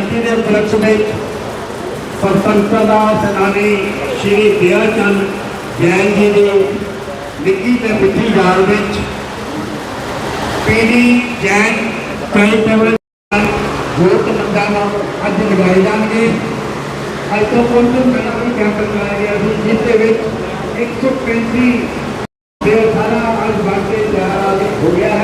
ਜਯੰਤੀ ਦੇ ਉਪਲਕਸ਼ ਵਿੱਚ ਸੁਤੰਤਰਤਾ ਦਾ ਸੈਨਾਨੀ ਸ਼੍ਰੀ ਦਿਆ ਚੰਦ ਜੈਨ ਜੀ ਦੀ ਨਿੱਕੀ ਤੇ ਮਿੱਠੀ ਯਾਦ ਵਿੱਚ ਪੀਡੀ ਜੈਨ ਚੈਰੀਟੇਬਲ ਵੋਟ ਮੰਗਾਵਾ ਅੱਜ ਲਗਾਏ ਜਾਣਗੇ। ਅੱਜ ਤੋਂ ਕੁਝ ਦਿਨ ਪਹਿਲਾਂ ਵੀ ਕੈਂਪ ਲਗਾਇਆ ਗਿਆ ਸੀ ਜਿਸ ਦੇ ਵਿੱਚ 135 ਦੇ ਸਾਰਾ ਅੱਜ ਬਣ ਕੇ ਤਿਆਰ ਹੋ ਗਿਆ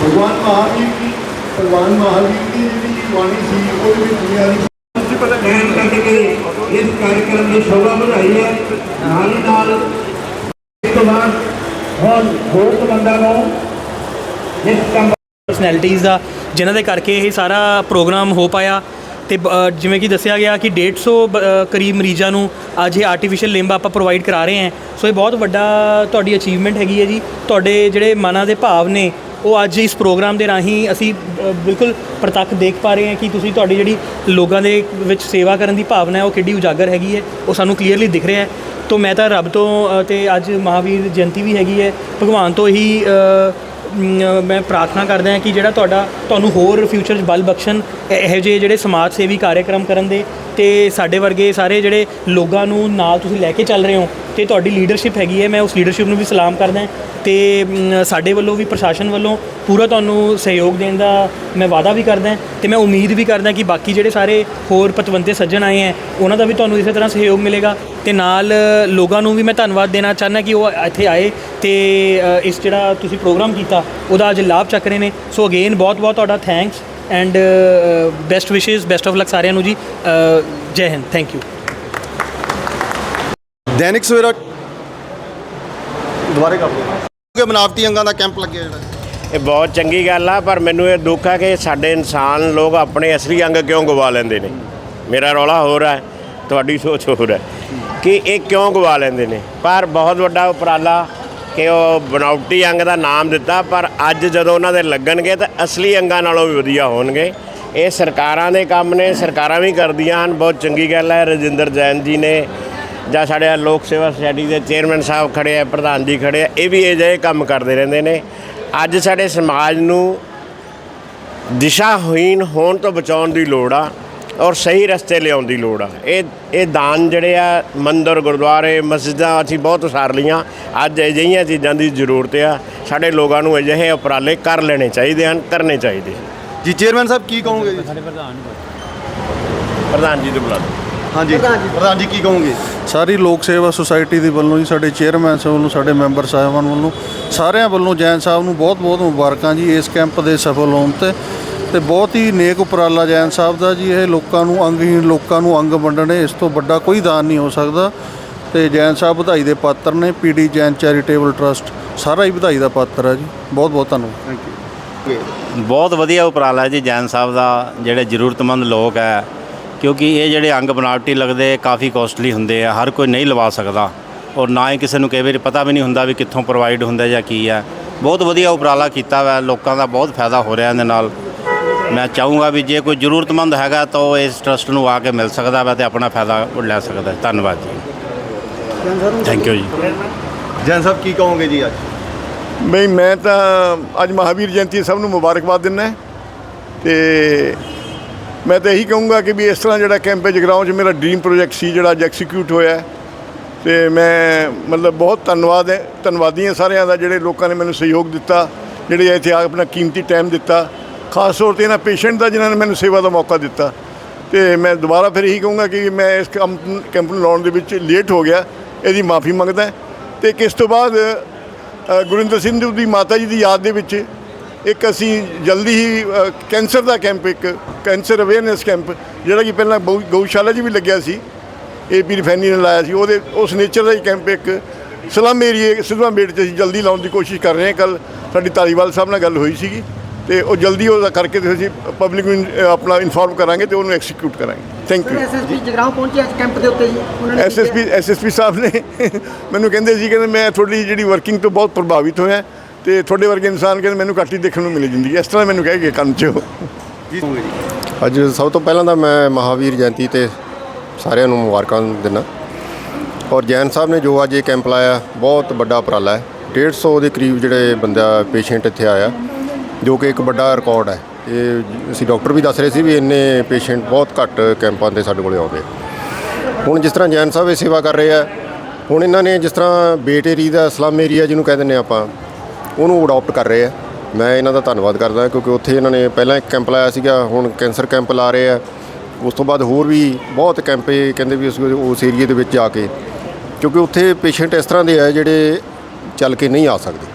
ਭਗਵਾਨ ਮਹਾਵੀਰ ਦੀ ਭਗਵਾਨ ਮਹਾਵੀਰ ਦੀ ਜਿਹੜੀ ਬਾਣੀ ਸੀ ਉਹ ਵੀ ਦੁਨੀਆ ਦੀ ਪ੍ਰਿੰਸੀਪਲ ਐਨ ਕਰਕੇ ਇਸ ਕਾਰਜਕ੍ਰਮ ਦੀ ਸ਼ੋਭਾ ਵਧਾਈ ਹੈ। ਨਾਲ ਹੀ ਨਾਲ ਇਸ ਤੋਂ ਬਾਅਦ ਹੁਣ ਬਹੁਤ ਬੰਦਾ ਨੂੰ ਇਸ ਕੰਮ ਪਰਸਨੈਲਿਟੀਜ਼ ਦਾ ਜਿਨ੍ਹਾਂ ਦੇ ਕਰਕੇ ਇਹ ਸਾਰਾ ਪ੍ਰੋਗਰਾਮ ਹੋ ਪਾਇਆ। ਤੇ ਜਿਵੇਂ ਕਿ ਦੱਸਿਆ ਗਿਆ ਕਿ 150 ਕਰੀਬ ਮਰੀਜ਼ਾਂ ਨੂੰ ਅੱਜ ਇਹ ਆਰਟੀਫੀਸ਼ੀਅਲ ਲਿੰਬ ਆਪਾਂ ਪ੍ਰੋਵਾਈਡ ਕਰਾ ਰਹੇ ਹਾਂ। ਸੋ ਇਹ ਬਹੁਤ ਵੱਡਾ ਤੁਹਾਡੀ ਅਚੀਵਮੈਂਟ ਹੈਗੀ ਹੈ ਜੀ। ਤੁਹਾਡੇ ਜਿਹੜੇ ਮਨਾਂ ਦੇ ਭਾਵ ਨੇ ਉਹ ਅੱਜ ਇਸ ਪ੍ਰੋਗਰਾਮ ਦੇ ਰਾਹੀਂ ਅਸੀਂ ਬਿਲਕੁਲ ਪ੍ਰਤੱਖ ਦੇਖ ਪਾ ਰਹੇ ਹਾਂ ਕਿ ਤੁਸੀਂ ਤੁਹਾਡੀ ਜਿਹੜੀ ਲੋਕਾਂ ਦੇ ਵਿੱਚ ਸੇਵਾ ਕਰਨ ਦੀ ਭਾਵਨਾ ਹੈ ਉਹ ਕਿੱਡੀ ਉਜਾਗਰ ਹੈਗੀ ਹੈ ਉਹ ਸਾਨੂੰ ਕਲੀਅਰਲੀ ਦਿਖ ਰਿਹਾ ਹੈ। ਤੋਂ ਮੈਂ ਤਾਂ ਰੱਬ ਤੋਂ ਅ, ਤੇ ਅੱਜ ਮਹਾਵੀਰ ਜਯੰਤੀ ਵੀ ਹੈਗੀ ਹੈ ਭਗਵਾਨ ਤੋਂ ਹੀ ਮੈਂ ਪ੍ਰਾਰਥਨਾ ਕਰਦਾ ਹਾਂ ਕਿ ਜਿਹੜਾ ਤੁਹਾਡਾ ਤੁਹਾਨੂੰ ਹੋਰ ਫਿਊਚਰ 'ਚ ਬਲ ਬਖਸ਼ਣ ਇਹੋ ਜਿਹੇ ਜਿਹੜੇ ਸਮਾਜ ਸੇਵੀ ਕਾਰਜਕ੍ਰਮ ਕਰਨ ਦੇ ਤੇ ਸਾਡੇ ਵਰਗੇ ਸਾਰੇ ਜਿਹੜੇ ਲੋਕਾਂ ਨੂੰ ਨਾਲ ਤੁਸੀਂ ਲੈ ਕੇ ਚੱਲ ਰਹੇ ਹੋ ਤੇ ਤੁਹਾਡੀ ਲੀਡਰਸ਼ਿਪ ਹੈਗੀ ਹੈ, ਮੈਂ ਉਸ ਲੀਡਰਸ਼ਿਪ ਨੂੰ ਵੀ ਸਲਾਮ ਕਰਦਾ ਹਾਂ ਤੇ ਸਾਡੇ ਵੱਲੋਂ ਵੀ, ਪ੍ਰਸ਼ਾਸਨ ਵੱਲੋਂ ਪੂਰਾ ਤੁਹਾਨੂੰ ਸਹਿਯੋਗ ਦੇਣ ਦਾ ਮੈਂ ਵਾਅਦਾ ਵੀ ਕਰਦਾ ਹਾਂ ਤੇ ਮੈਂ ਉਮੀਦ ਵੀ ਕਰਦਾ ਕਿ ਬਾਕੀ ਜਿਹੜੇ ਸਾਰੇ ਹੋਰ ਪਤਵੰਤੇ ਸੱਜਣ ਆਏ ਹੈ, ਉਹਨਾਂ ਦਾ ਵੀ ਤੁਹਾਨੂੰ ਇਸੇ ਤਰ੍ਹਾਂ ਸਹਿਯੋਗ ਮਿਲੇਗਾ ਤੇ ਨਾਲ ਲੋਕਾਂ ਨੂੰ ਵੀ ਮੈਂ ਧੰਨਵਾਦ ਦੇਣਾ ਚਾਹੁੰਦਾ ਕਿ ਉਹ ਇੱਥੇ ਆਏ ਤੇ ਇਸ ਜਿਹੜਾ ਤੁਸੀਂ ਪ੍ਰੋਗਰਾਮ ਕੀਤਾ, ਉਹਦਾ ਅੱਜ ਲਾਭ ਚੱਕ ਰਹੇ ਨੇ। ਸੋ ਅਗੇਨ ਬਹੁਤ ਬਹੁਤ ਤੁਹਾਡਾ ਥੈਂਕਸ ਐਂਡ ਬੈਸਟ ਵਿਸ਼ੇਸ ਬੈਸਟ ਆਫ ਲੱਕ ਸਾਰਿਆਂ ਨੂੰ ਜੀ। ਜੈ ਹਿੰਦ। ਥੈਂਕ ਯੂ ਦੈਨਿਕ ਸਵੇਰਾ ਦੁਬਾਰੇ ਕਰ ਦਿਓ ਕਿ ਬਨਾਵਟੀ ਅੰਗਾਂ ਦਾ ਕੈਂਪ ਲੱਗਿਆ ਜਿਹੜਾ। ਇਹ ਬਹੁਤ ਚੰਗੀ ਗੱਲ ਆ, ਪਰ ਮੈਨੂੰ ਇਹ ਦੁੱਖ ਆ ਕਿ ਸਾਡੇ ਇਨਸਾਨ ਲੋਕ ਆਪਣੇ ਅਸਲੀ ਅੰਗ ਕਿਉਂ ਗਵਾ ਲੈਂਦੇ ਨੇ? ਮੇਰਾ ਰੌਲਾ ਹੋਰ ਹੈ ਤੁਹਾਡੀ ਸੋਚ ਹੋਰ ਹੈ ਕਿ ਇਹ ਕਿਉਂ ਗਵਾ ਲੈਂਦੇ ਨੇ? ਪਰ ਬਹੁਤ ਵੱਡਾ ਉਪਰਾਲਾ ਕਿ ਉਹ ਬਣਾਉਟੀ ਅੰਗ ਦਾ ਨਾਮ ਦਿੱਤਾ, ਪਰ ਅੱਜ ਜਦੋਂ ਉਹਨਾਂ ਦੇ ਲੱਗਣਗੇ ਤਾਂ ਅਸਲੀ ਅੰਗਾਂ ਨਾਲੋਂ ਵੀ ਵਧੀਆ ਹੋਣਗੇ। ਇਹ ਸਰਕਾਰਾਂ ਦੇ ਕੰਮ ਨੇ, ਸਰਕਾਰਾਂ ਵੀ ਕਰਦੀਆਂ ਹਨ। ਬਹੁਤ ਚੰਗੀ ਗੱਲ ਹੈ ਰਜਿੰਦਰ ਜੈਨ ਜੀ ਨੇ ਜਾਂ ਸਾਡੇ ਲੋਕ ਸੇਵਾ ਸੁਸਾਇਟੀ ਦੇ ਚੇਅਰਮੈਨ ਸਾਹਿਬ ਖੜੇ ਆ ਪ੍ਰਧਾਨ ਜੀ ਖੜੇ ਆ ਇਹ ਵੀ ਇਹ ਜਿਹੇ ਕੰਮ ਕਰਦੇ ਰਹਿੰਦੇ ਨੇ। ਅੱਜ ਸਾਡੇ ਸਮਾਜ ਨੂੰ ਦਿਸ਼ਾਹੀਨ ਹੋਣ ਤੋਂ ਬਚਾਉਣ ਦੀ ਲੋੜ ਆ ਔਰ ਸਹੀ ਰਸਤੇ ਲਿਆਉਣ ਦੀ ਲੋੜ ਆ। ਇਹ ਇਹ ਦਾਨ ਜਿਹੜੇ ਆ ਮੰਦਰ ਗੁਰਦੁਆਰੇ ਮਸਜਿਦਾਂ ਅਸੀਂ ਬਹੁਤ ਉਸਾਰ ਲੀਆਂ ਅੱਜ ਅਜਿਹੀਆਂ ਚੀਜ਼ਾਂ ਦੀ ਜ਼ਰੂਰਤ ਆ। ਸਾਡੇ ਲੋਕਾਂ ਨੂੰ ਅਜਿਹੇ ਉਪਰਾਲੇ ਕਰ ਲੈਣੇ ਚਾਹੀਦੇ ਹਨ ਕਰਨੇ ਚਾਹੀਦੇ ਜੀ ਚੇਅਰਮੈਨ ਸਾਹਿਬ ਕੀ ਕਹੋਗੇ ਜੀ? ਪ੍ਰਧਾਨ ਜੀ। ਤੋਂ ਬੁਲਾ ਹਾਂਜੀ। ਪ੍ਰਧਾਨ ਜੀ। ਕੀ ਕਹੋਗੇ? ਸਾਰੀ ਲੋਕ ਸੇਵਾ ਸੁਸਾਇਟੀ ਦੇ ਵੱਲੋਂ ਜੀ ਸਾਡੇ ਚੇਅਰਮੈਨ ਸਾਹਿਬ ਵੱਲੋਂ ਸਾਡੇ ਮੈਂਬਰ ਸਾਹਿਬਾਨ ਵੱਲੋਂ ਸਾਰਿਆਂ ਵੱਲੋਂ ਜੈਨ ਸਾਹਿਬ ਨੂੰ ਬਹੁਤ-ਬਹੁਤ ਮੁਬਾਰਕਾਂ ਜੀ ਇਸ ਕੈਂਪ ਦੇ ਸਫਲ ਹੋਣ ਤੇ। ਤੇ ਬਹੁਤ ਹੀ ਨੇਕ ਉਪਰਾਲਾ ਜੈਨ ਸਾਹਿਬ ਦਾ ਜੀ ਇਹ ਲੋਕਾਂ ਨੂੰ ਅੰਗਹੀਣ ਲੋਕਾਂ ਨੂੰ ਅੰਗ ਵੰਡਣੇ ਇਸ ਤੋਂ ਵੱਡਾ ਕੋਈ ਦਾਨ ਨਹੀਂ ਹੋ ਸਕਦਾ। ਤੇ ਜੈਨ ਸਾਹਿਬ ਵਧਾਈ ਦੇ ਪਾਤਰ ਨੇ ਪੀਡੀ ਜੈਨ ਚੈਰੀਟੇਬਲ ਟਰਸਟ ਸਾਰਾ ਹੀ ਵਧਾਈ ਦਾ ਪਾਤਰ ਹੈ ਜੀ। ਬਹੁਤ-ਬਹੁਤ ਧੰਨਵਾਦ। ਬਹੁਤ ਵਧੀਆ ਉਪਰਾਲਾ ਹੈ ਜੀ ਜੈਨ ਸਾਹਿਬ ਦਾ ਜਿਹੜੇ ਜ਼ਰੂਰਤਮੰਦ ਲੋਕ ਹੈ ਕਿਉਂਕਿ ਇਹ ਜਿਹੜੇ ਅੰਗ ਬਣਾਵਟੀ ਲੱਗਦੇ ਕਾਫੀ ਕੋਸਟਲੀ ਹੁੰਦੇ ਆ ਹਰ ਕੋਈ ਨਹੀਂ ਲਵਾ ਸਕਦਾ। ਔਰ ਨਾ ਹੀ ਕਿਸੇ ਨੂੰ ਕਈ ਵਾਰੀ ਪਤਾ ਵੀ ਨਹੀਂ ਹੁੰਦਾ ਵੀ ਕਿੱਥੋਂ ਪ੍ਰੋਵਾਈਡ ਹੁੰਦਾ ਜਾਂ ਕੀ ਹੈ ਬਹੁਤ ਵਧੀਆ ਉਪਰਾਲਾ ਕੀਤਾ ਵਾ ਲੋਕਾਂ ਦਾ ਬਹੁਤ ਫਾਇਦਾ ਹੋ ਰਿਹਾ ਇਹਦੇ ਨਾਲ। ਮੈਂ ਚਾਹੂੰਗਾ ਵੀ ਜੇ ਕੋਈ ਜ਼ਰੂਰਤਮੰਦ ਹੈਗਾ ਤਾਂ ਉਹ ਇਸ ਟਰਸਟ ਨੂੰ ਆ ਕੇ ਮਿਲ ਸਕਦਾ ਵਾ ਤੇ ਆਪਣਾ ਫਾਇਦਾ ਲੈ ਸਕਦਾ। ਹੈ। ਧੰਨਵਾਦ ਜੀ। ਥੈਂਕ ਯੂ ਜੀ। ਜੈਨ ਸਾਹਿਬ ਕੀ ਕਹੋਗੇ ਜੀ ਅੱਜ? ਬਈ ਮੈਂ ਤਾਂ ਅੱਜ ਮਹਾਵੀਰ ਜਯੰਤੀ ਸਭ ਨੂੰ ਮੁਬਾਰਕਬਾਦ ਦਿੰਦਾ। ਤੇ ਮੈਂ ਤਾਂ ਇਹੀ ਕਹੂੰਗਾ ਕਿ ਵੀ ਇਸ ਤਰ੍ਹਾਂ ਜਿਹੜਾ ਕੈਂਪ ਹੈ ਜਗਰਾਉਂ 'ਚ ਮੇਰਾ ਡ੍ਰੀਮ ਪ੍ਰੋਜੈਕਟ ਸੀ ਜਿਹੜਾ ਅੱਜ ਐਕਸੀਕਿਊਟ ਹੋਇਆ ਹੈ। ਤੇ ਮੈਂ ਮਤਲਬ ਬਹੁਤ ਧੰਨਵਾਦ ਹੈ, ਧੰਨਵਾਦੀ ਹਾਂ ਸਾਰਿਆਂ ਦਾ ਜਿਹੜੇ ਲੋਕਾਂ ਨੇ ਮੈਨੂੰ ਸਹਿਯੋਗ ਦਿੱਤਾ, ਜਿਹੜੇ ਇੱਥੇ ਆ ਆਪਣਾ ਕੀਮਤੀ ਟਾਈਮ ਦਿੱਤਾ। ਖਾਸ ਤੌਰ ਤੇ ਇਹਨਾਂ ਪੇਸ਼ੈਂਟ ਦਾ ਜਿਨ੍ਹਾਂ ਨੇ ਮੈਨੂੰ ਸੇਵਾ ਦਾ ਮੌਕਾ ਦਿੱਤਾ। ਤੇ ਮੈਂ ਦੁਬਾਰਾ ਫਿਰ ਇਹੀ ਕਹੂੰਗਾ ਕਿ ਮੈਂ ਇਸ ਕੰਮ ਕੈਂਪ ਨੂੰ ਲਾਉਣ ਦੇ ਵਿੱਚ ਲੇਟ ਹੋ ਗਿਆ, ਇਹਦੀ ਮਾਫੀ ਮੰਗਦਾ ਤੇ ਕਿਸ ਤੋਂ ਬਾਅਦ ਗੁਰਿੰਦਰ ਸਿੰਘ ਦੀ ਮਾਤਾ ਜੀ ਦੀ ਯਾਦ ਦੇ ਵਿੱਚ ਇੱਕ ਅਸੀਂ ਜਲਦੀ ਹੀ ਕੈਂਸਰ ਦਾ ਕੈਂਪ ਇੱਕ ਕੈਂਸਰ ਅਵੇਅਰਨੈਸ ਕੈਂਪ ਜਿਹੜਾ ਕਿ ਪਹਿਲਾਂ ਗਊ- ਗਊਸ਼ਾਲਾ 'ਚ ਵੀ ਲੱਗਿਆ ਸੀ ਏਪੀ ਰਿਫਾਈਨਰੀ ਨੇ ਲਾਇਆ ਸੀ ਉਹਦੇ ਉਸ ਨੇਚਰ ਦਾ ਹੀ ਕੈਂਪ ਇੱਕ ਸਲਮ ਏਰੀਏ ਸਿੱਧਵਾਂ ਬੇਟ 'ਚ ਅਸੀਂ ਜਲਦੀ ਲਾਉਣ ਦੀ ਕੋਸ਼ਿਸ਼ ਕਰ ਰਹੇ ਹਾਂ। ਕੱਲ ਸਾਡੀ ਧਾਲੀਵਾਲ ਸਾਹਿਬ ਨਾਲ ਗੱਲ ਹੋਈ ਸੀਗੀ ਤੇ ਉਹ ਜਲਦੀ ਉਹਦਾ ਕਰਕੇ ਤੇ ਅਸੀਂ ਪਬਲਿਕ ਨੂੰ ਆਪਣਾ ਇਨਫੋਰਮ ਕਰਾਂਗੇ ਤੇ ਉਹਨੂੰ ਐਕਸੀਕਿਊਟ ਕਰਾਂਗੇ। ਥੈਂਕ ਯੂ ਐਸਐਸਪੀ ਜਗਰਾਉਂ ਪਹੁੰਚੇ ਅੱਜ ਕੈਂਪ ਦੇ ਉੱਤੇ ਜੀ? ਉਹਨਾਂ ਨੇ ਐਸਐਸਪੀ ਐਸਐਸਪੀ ਸਾਹਿਬ ਨੇ ਮੈਨੂੰ ਕਹਿੰਦੇ ਸੀ ਕਹਿੰਦੇ ਮੈਂ ਤੁਹਾਡੀ ਜਿਹੜੀ ਵਰਕਿੰਗ ਤੋਂ ਬਹੁਤ ਪ੍ਰਭਾਵਿਤ ਹੋਇਆ। ਤੇ ਤੁਹਾਡੇ ਵਰਗੇ ਇਨਸਾਨ ਕਹਿੰਦੇ ਮੈਨੂੰ ਘੱਟ ਹੀ ਦੇਖਣ ਨੂੰ ਮਿਲੀ ਜ਼ਿੰਦਗੀ ਇਸ ਤਰ੍ਹਾਂ ਮੈਨੂੰ ਕਹਿ ਕੇ ਕੰਨ 'ਚ। ਅੱਜ ਸਭ ਤੋਂ ਪਹਿਲਾਂ ਤਾਂ ਮੈਂ ਮਹਾਵੀਰ ਜਯੰਤੀ ਤੇ ਸਾਰਿਆਂ ਨੂੰ ਮੁਬਾਰਕਾਂ ਦਿੰਦਾ। ਔਰ ਜੈਨ ਸਾਹਿਬ ਨੇ ਜੋ ਅੱਜ ਇਹ ਕੈਂਪ ਲਾਇਆ ਬਹੁਤ ਵੱਡਾ ਉਪਰਾਲਾ ਹੈ। 150 ਦੇ ਕਰੀਬ ਜਿਹੜੇ ਬੰਦਾ ਪੇਸ਼ੈਂਟ ਇੱਥੇ ਆਇਆ ਜੋ ਕਿ ਇੱਕ ਵੱਡਾ ਰਿਕਾਰਡ ਹੈ। ਇਹ ਅਸੀਂ ਡਾਕਟਰ ਵੀ ਦੱਸ ਰਹੇ ਸੀ ਵੀ ਇੰਨੇ ਪੇਸ਼ੈਂਟ ਬਹੁਤ ਘੱਟ ਕੈਂਪਾਂ ਤੇ ਸਾਡੇ ਕੋਲੇ ਆਉਂਦੇ। ਹੁਣ ਜਿਸ ਤਰ੍ਹਾਂ ਜੈਨ ਸਾਹਿਬ ਇਹ ਸੇਵਾ ਕਰ ਰਹੇ ਆ ਹੁਣ ਇਹਨਾਂ ਨੇ ਜਿਸ ਤਰ੍ਹਾਂ ਬੇਟ ਏਰੀਆ ਦਾ ਸਲਮ ਏਰੀਆ ਜਿਹਨੂੰ ਕਹਿ ਦਿੰਦੇ ਆਪਾਂ ਉਹਨੂੰ ਅਡਾਪਟ ਕਰ ਰਹੇ ਆ। ਮੈਂ ਇਹਨਾਂ ਦਾ ਧੰਨਵਾਦ ਕਰਦਾ ਕਿਉਂਕਿ ਉੱਥੇ ਇਹਨਾਂ ਨੇ ਪਹਿਲਾਂ ਇੱਕ ਕੈਂਪ ਲਾਇਆ ਸੀਗਾ, ਹੁਣ ਕੈਂਸਰ ਕੈਂਪ ਲਾ ਰਹੇ ਆ। ਉਸ ਤੋਂ ਬਾਅਦ ਹੋਰ ਵੀ ਬਹੁਤ ਕੈਂਪ ਇਹ ਕਹਿੰਦੇ ਵੀ ਅਸੀਂ ਉਸ ਏਰੀਏ ਦੇ ਵਿੱਚ ਜਾ ਕੇ ਕਿਉਂਕਿ ਉੱਥੇ ਪੇਸ਼ੈਂਟ ਇਸ ਤਰ੍ਹਾਂ ਦੇ ਆ ਜਿਹੜੇ ਚੱਲ ਕੇ ਨਹੀਂ ਆ ਸਕਦੇ।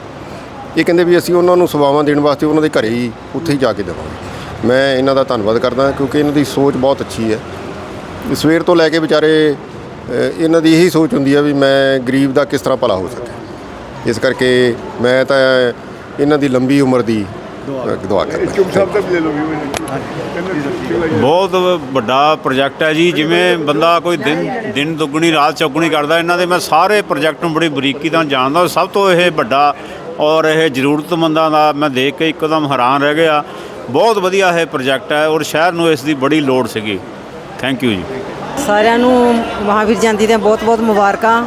ਇਹ ਕਹਿੰਦੇ ਵੀ ਅਸੀਂ ਉਹਨਾਂ ਨੂੰ ਸੇਵਾਵਾਂ ਦੇਣ ਵਾਸਤੇ ਉਹਨਾਂ ਦੇ ਘਰੇ ਹੀ ਉੱਥੇ ਹੀ ਜਾ ਕੇ ਦੇਵਾਂਗੇ। ਮੈਂ ਇਹਨਾਂ ਦਾ ਧੰਨਵਾਦ ਕਰਦਾ ਕਿਉਂਕਿ ਇਹਨਾਂ ਦੀ ਸੋਚ ਬਹੁਤ ਅੱਛੀ ਹੈ। ਸਵੇਰ ਤੋਂ ਲੈ ਕੇ ਵਿਚਾਰੇ ਇਹਨਾਂ ਦੀ ਇਹੀ ਸੋਚ ਹੁੰਦੀ ਹੈ ਵੀ ਮੈਂ ਗਰੀਬ ਦਾ ਕਿਸ ਤਰ੍ਹਾਂ ਭਲਾ ਹੋ ਸਕੇ। ਇਸ ਕਰਕੇ ਮੈਂ ਤਾਂ ਇਹਨਾਂ ਦੀ ਲੰਬੀ ਉਮਰ ਦੀ ਦੁਆ ਕਰਦਾ। ਚੁੱਪ ਸਾਹਿਬ ਦਾ ਵੀ ਲੈ ਲਓ। ਬਹੁਤ ਵੱਡਾ ਪ੍ਰੋਜੈਕਟ ਹੈ ਜੀ ਜਿਵੇਂ ਬੰਦਾ ਕੋਈ ਦਿਨ ਦਿਨ ਦੁੱਗਣੀ ਰਾਤ ਚੌਗੁਣੀ ਕਰਦਾ ਇਹਨਾਂ ਦੇ ਮੈਂ ਸਾਰੇ ਪ੍ਰੋਜੈਕਟ ਨੂੰ ਬੜੀ ਬਰੀਕੀ ਨਾਲ ਜਾਣਦਾ ਸਭ ਤੋਂ ਇਹ ਵੱਡਾ ਔਰ ਇਹ ਜ਼ਰੂਰਤਮੰਦਾਂ ਦਾ ਮੈਂ ਦੇਖ ਕੇ ਇੱਕਦਮ ਹੈਰਾਨ ਰਹਿ ਗਿਆ। ਬਹੁਤ ਵਧੀਆ ਇਹ ਪ੍ਰੋਜੈਕਟ ਹੈ ਔਰ ਸ਼ਹਿਰ ਨੂੰ ਇਸ ਦੀ ਬੜੀ ਲੋੜ ਸੀਗੀ। ਥੈਂਕ ਯੂ ਜੀ। ਸਾਰਿਆਂ ਨੂੰ ਮਹਾਵੀਰ ਜਯੰਤੀ ਦੀਆਂ ਬਹੁਤ-ਬਹੁਤ ਮੁਬਾਰਕਾਂ।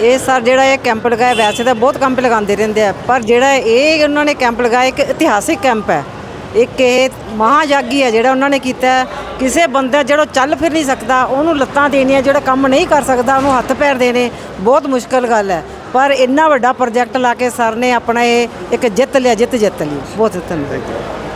ਇਹ ਸਰ ਜਿਹੜਾ ਇਹ ਕੈਂਪ ਲਗਾਇਆ, ਵੈਸੇ ਤਾਂ ਬਹੁਤ ਕੈਂਪ ਲਗਾਉਂਦੇ ਰਹਿੰਦੇ ਆ, ਪਰ ਜਿਹੜਾ ਇਹ ਉਹਨਾਂ ਨੇ ਕੈਂਪ ਲਗਾਇਆ, ਇੱਕ ਇਤਿਹਾਸਿਕ ਕੈਂਪ ਹੈ। ਇੱਕ ਇਹ ਮਹਾਯਾਗੀ ਹੈ ਜਿਹੜਾ ਉਹਨਾਂ ਨੇ ਕੀਤਾ ਕਿਸੇ ਬੰਦਾ ਜਿਹੜਾ ਚੱਲ ਫਿਰ ਨਹੀਂ ਸਕਦਾ, ਉਹਨੂੰ ਲੱਤਾਂ ਦੇਣੀਆਂ, ਜਿਹੜਾ ਕੰਮ ਨਹੀਂ ਕਰ ਸਕਦਾ, ਉਹਨੂੰ ਹੱਥ ਪੈਰ ਦੇਣੇ ਬਹੁਤ ਮੁਸ਼ਕਲ ਗੱਲ ਹੈ। ਪਰ ਇੰਨਾ ਵੱਡਾ ਪ੍ਰੋਜੈਕਟ ਲਾ ਕੇ ਸਰ ਨੇ ਆਪਣਾ ਇਹ ਇੱਕ ਜਿੱਤ ਲਿਆ, ਜਿੱਤ ਜਿੱਤ ਲਈ। ਬਹੁਤ ਧੰਨਵਾਦ।